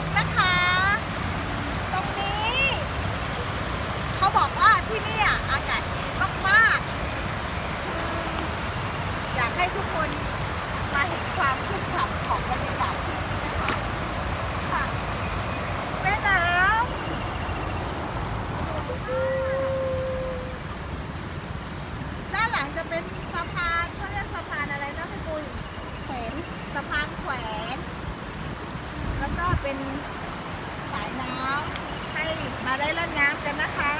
มนะคะ ตรงนี้ เขาบอกว่าที่นี่อากาศดีมากๆคืออยากให้ทุกคนมาเห็นความชุ่มฉ่ำของบรรยากาศที่นี่นะคะค่ะแม่น้ำด้านหลังจะเป็น เป็นสายน้ำให้มาได้เล่นน้ำกันนะคะ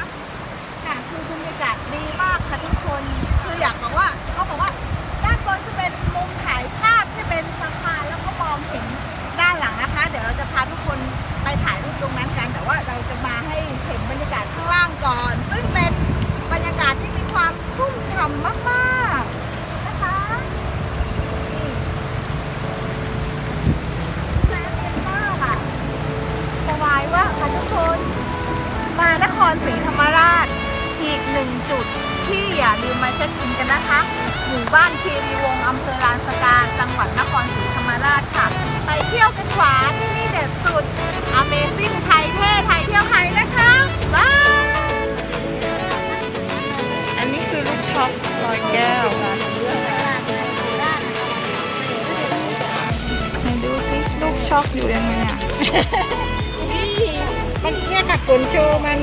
ค่ะคือบรรยากาศดีมากค่ะทุกคนคืออยากบอกว่าเขาบอกว่าด้านบนจะเป็นมุมถ่ายภาพที่เป็นสะพานแล้วก็มองเห็นด้านหลังนะคะ เดี๋ยวเราจะพาทุกคนไปถ่ายรูปตรงนั้นกัน แต่ว่าเราจะมาให้เห็นบรรยากาศข้างล่างก่อน ซึ่งเป็นบรรยากาศที่มีความชุ่มฉ่ำมากๆนะคะนี่น้ำเย็นมากอะสบายมากค่ะทุกคน มาน ครศรีธรรมราช อีกหนึ่งจุดที่อย่าลืมมาเช็คอินกันนะคะหมู่บ้านคีรีวงศ์อำเภอลานสกาจังหวัดนครศรีธรรมราชค่ะ ไปเที่ยวกันหวานที่นี่เด็ดสุด Amazing ไทยเท่ไทยเที่ยวไทยนะคะบายอันนี้คือลูกช็อกลอยแก้วค่ะไหนดูสิลูกช็อกอยู่ยังไงอะ มัน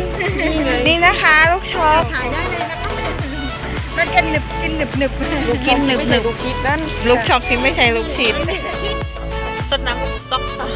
นี่นะคะ ลูกช็อกถ่ายได้เลยนะคะมันกันหนึบกินหนึบหนึบกินหนึบหนึบลูกช็อกที่ไม่ใช่ลูกชิดสนามสต็อกค่ะ